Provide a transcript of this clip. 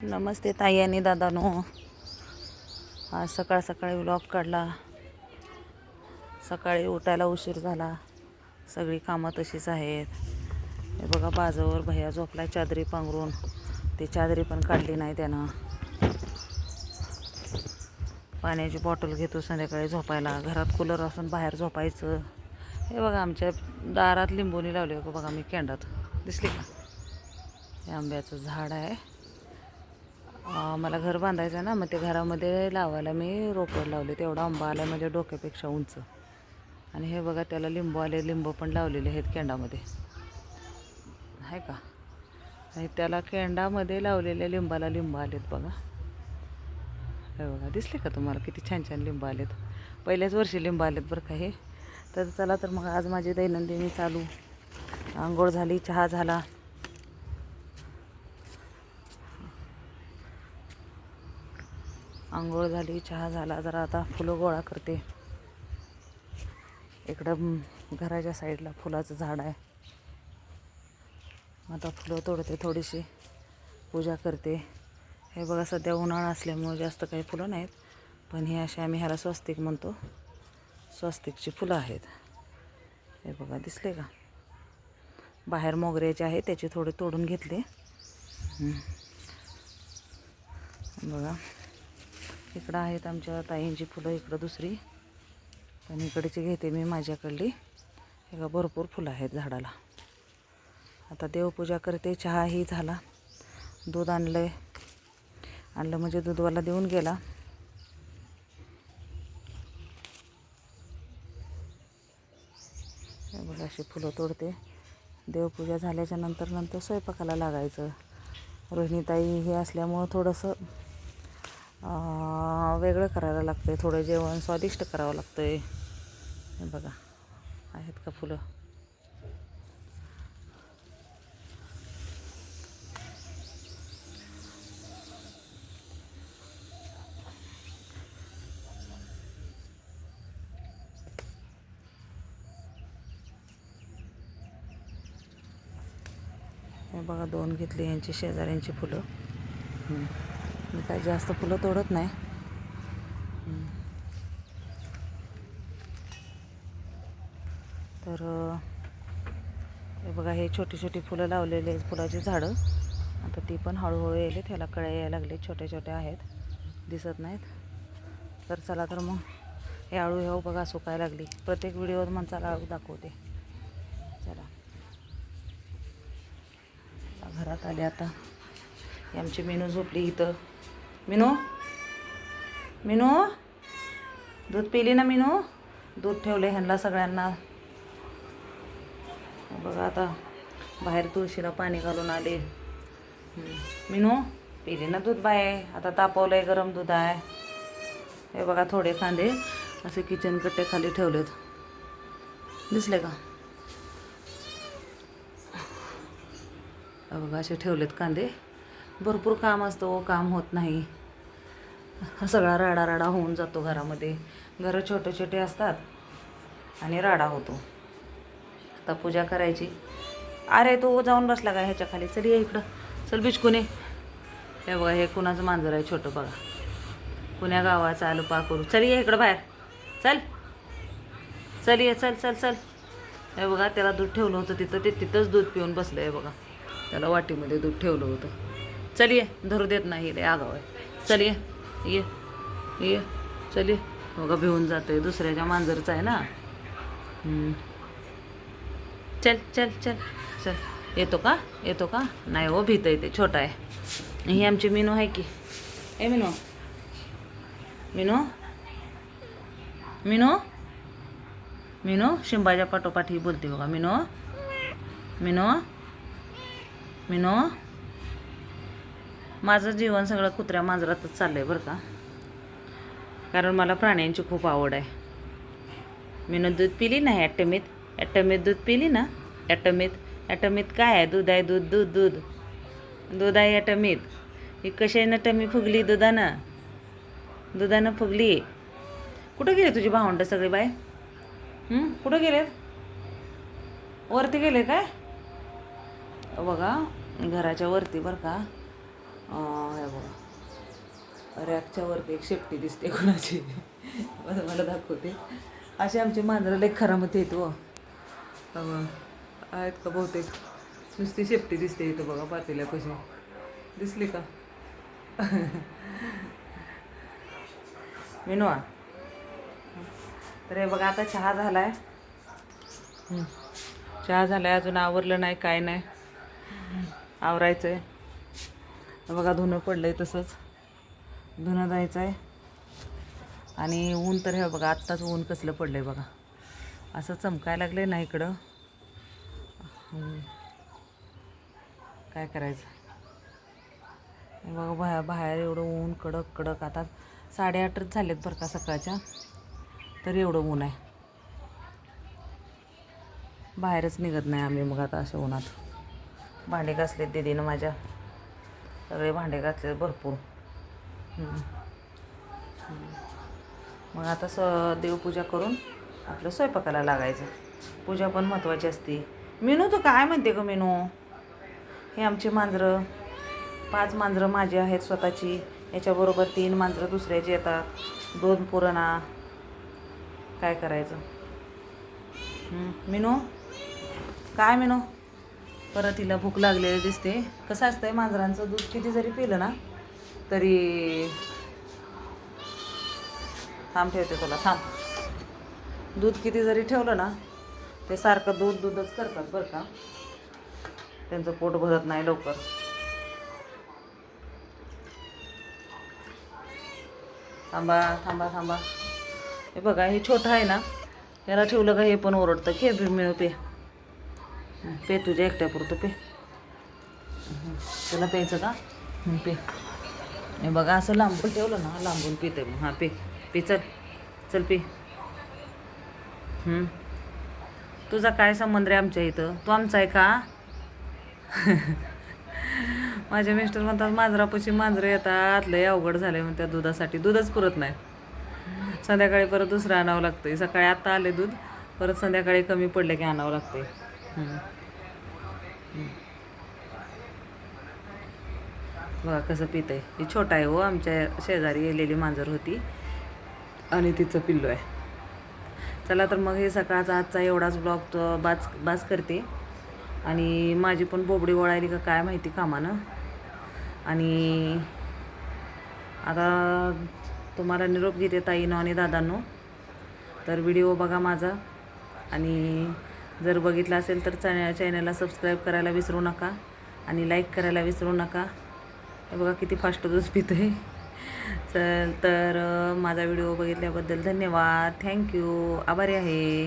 नमस्ते ताई आणि दादानो. आज सकाळ सकाळी व्लॉग काढला. सकाळी उठायला उशीर झाला. सगळी कामं तशीच आहेत. हे बघा बाजूवर भैया झोपला चादरी पांघरून. ती चादरी पण काढली नाही त्यानं. पाण्याची बॉटल घेतो संध्याकाळी झोपायला. घरात कूलर असून बाहेर झोपायचं. हे बघा आमच्या दारात लिंबोनी लावली बघा मी कॅन्डात दिसली का? हे आंब्याचं झाड आहे. मला घर बांधायचं ना मग ते घरामध्ये लावायला मी रोपड लावले. तेवढा आंबा आला माझ्या डोक्यापेक्षा उंच. आणि हे बघा त्याला लिंबू आले लिंबू पण लावलेले आहेत केंडामध्ये. आहे का? आणि त्याला केंडामध्ये लावलेल्या लिंबाला लिंबू आलेत बघा. हे बघा दिसले का तुम्हाला? किती छान छान लिंबू आलेत. पहिल्याच वर्षी लिंबू आलेत बरं का हे. तर चला तर मग आज माझी दैनंदिनी चालू. आंघोळ झाली चहा झाला. आंघोळ झाली चहा झाला जरा आता फुलं गोळा करते. इकडं घराच्या साईडला फुलाचं झाड आहे. आता फुलं तोडते थोडीशी. पूजा करते. हे बघा सध्या उन्हाळा असल्यामुळे जास्त काही फुलं नाहीत. पण हे असे आम्ही ह्याला स्वस्तिक म्हणतो. स्वस्तिकची फुलं आहेत. हे बघा दिसले का? बाहेर मोगऱ्याचे आहे त्याचे थोडे तोडून घेतले. बघा. इकडं आहेत आमच्या ताईंची फुलं इकडं दुसरी. पण इकडची घेते मी माझ्याकडली. एका भरपूर फुलं आहेत झाडाला. आता देवपूजा करते चहाही झाला. दूध आणलं आहे आणलं म्हणजे दूधवाला देऊन गेला. बघा अशी फुलं तोडते. देवपूजा झाल्याच्यानंतर नंतर स्वयंपाकाला लागायचं. रोहिणीताई हे असल्यामुळं थोडंसं वेगळं करायला लागतं आहे थोडं जेवण स्वादिष्ट करावं लागतं आहे हे बघा. आहेत का फुलं? हे बघा दोन घेतली यांची शेजाऱ्यांची फुलं. मी काही जास्त फुलं तोडत नाही. तर हे बघा हे छोटी छोटी फुलं लावलेली आहेत फुलाची झाडं. आता ती पण हळूहळू येले त्याला कळ्या यायला लागले छोट्या छोट्या आहेत. दिसत नाहीत. तर चला तर मग हे आळू हे बघा सुकायला लागली. प्रत्येक व्हिडिओत माणसाला आळू दाखवते. चला. घरात आले आता. आमची मेनू झोपली इथं. मेनू? मिनू? दूध पिली ना मिनू? दूध ठेवले ह्यांना सगळ्यांना. बघा आता बाहेर तुळशीला पाणी घालून आले. मिनू पिली ना दूध बाय आता तापवलंय गरम दूध आहे हे बघा थोडे कांदे असे किचन कट्टे खाली ठेवलेत. दिसले का? बघा असे ठेवलेत कांदे. भरपूर काम असतो हो, काम होत नाही. सगळा राडा राडा होऊन जातो घरामध्ये. घरं छोटे छोटे असतात आणि राडा होतो. आता पूजा करायची. अरे तो जाऊन बसला का ह्याच्या खाली? चल ये इकडं. चल बिचकुने. हे बघा हे कुणाचं मांजर आहे छोटं बघा. कुण्या गावाचं आलो पा करू. चल ये इकडं बाहेर. चल. चल ये चल चल चल. हे बघा त्याला दूध ठेवलं होतं तिथं. ते तिथंच दूध पिऊन बसलं आहे बघा. त्याला वाटीमध्ये दूध ठेवलं होतं. चल ये धरू देत नाही रे आगाव आहे. चल ये. ये ये चल ये. बघा भिवून जातोय दुसऱ्याच्या मांजरचा आहे ना. चल चल चल चल. येतो का? येतो का? नाही हो भीत येते छोटा आहे. ही आमची मिनू आहे की. ए मिनू. मिनू? मिनू? मिनू शिंबाच्या पाठोपाठी बोलते बघा. मिनू? मिनू? मिनू? माझं जीवन सगळं कुत्र्या मांजरातच चाललं आहे बरं का. कारण मला प्राण्यांची खूप आवड आहे. मीनं दूध पिली ना ॲटमीत? ॲटमीत दूध पिली ना? ॲटमीत? ॲटमीत काय आहे? दूध आहे दूध दूध दूध. दूध आहे ॲटमीत. ही कशाने टमी फुगली दुधानं? दुधानं फुगली. कुठं गेले तुझी भावंड सगळे बाय कुठं गेले वरती गेले काय? बघा घराच्या वरती बरं का. हे बघा. रॅकच्या वरती एक शेपटी दिसते कोणाची. मला मला दाखवते. असे आमचे मांजरं लई खरामध्ये येतो हो. आहेत का बहुतेक? नुसती शेपटी दिसते इथं बघा पातेल्या कशी दिसली का? मिनवा. तर हे बघा आता चहा झालाय. आहे चहा झालाय अजून आवरलं नाही काय नाही. आवरायचं आहे बघा धुणं आहे तसंच. धुणं जायचं आहे आणि ऊन तर हे बघा आत्ताच ऊन कसलं पडलं आहे बघा. असं चमकायला लागलं आहे ना इकडं. काय करायचं? बघा बाहेर बाहेर एवढं ऊन कडक कडक. आता साडेआठच झालेत बरं का सकाळच्या. तर एवढं ऊन आहे. बाहेरच निघत नाही आम्ही मग आता अशा उन्हात. भांडे घासलेत दिदीनं माझ्या. सगळे भांडे घातले भरपूर. मग आता स देवपूजा करून आपलं स्वयंपाकाला लागायचं. पूजा पण महत्त्वाची असते. मेनू तर काय म्हणते ग मेनू? हे आमची मांजरं. पाच मांजरं माझी आहेत स्वतःची. याच्याबरोबर तीन मांजरं दुसऱ्याची येतात. दोन पुरणा. काय करायचं? मेनू मिनू? काय मिनू? परत तिला भूक लागलेली दिसते. कसं असतंय मांजरांचं दूध किती जरी पिलं ना तरी थांब ठेवते तुला थांब. दूध किती जरी ठेवलं ना ते सारखं दूध दूधच करतात बरं का. त्यांचं पोट भरत नाही लवकर. थांबा थांबा थांबा. हे बघा हे छोटं आहे ना याला ठेवलं का हे पण ओरडतं. घे बी मिळू पे पे तुझ्या एकट्यापुरतं पे. तुला प्यायचं का? पे. हे बघा असं लांबून ठेवलं ना लांबून पिते मग. हां पे. पे चल. चल पे. तुझा काय संबंध रे आमच्या इथं? तू आमचा आहे का? माझे मिस्टर म्हणतात मांजरापाशी मांजरं येतात. लय अवघड झाले मग त्या दुधासाठी. दूधच पुरत नाही. संध्याकाळी परत दुसरं आणावं लागतंय. सकाळी आत्ता आले दूध. परत संध्याकाळी कमी पडले की आणावं लागते बघा कसं पितंय. ही छोटा आहे हो आमच्या शेजारी गेलेली मांजर होती. आणि तिचं पिल्लू आहे. चला तर मग हे सकाळचा आजचा एवढाच ब्लॉग बाज बाज करते. आणि माझी पण बोबडी वळायली का काय माहिती कामानं. आणि आता तुम्हाला निरोप घेते ताईनो आणि दादांनो. तर व्हिडिओ बघा माझा. आणि जर बघितलं असेल तर चॅ चॅनलला सबस्क्राईब करायला विसरू नका आणि लाईक करायला विसरू नका. हे बघा किती फास्ट दूध पितो आहे चल तर माझा व्हिडिओ बघितल्याबद्दल धन्यवाद. थँक्यू आभारी आहे.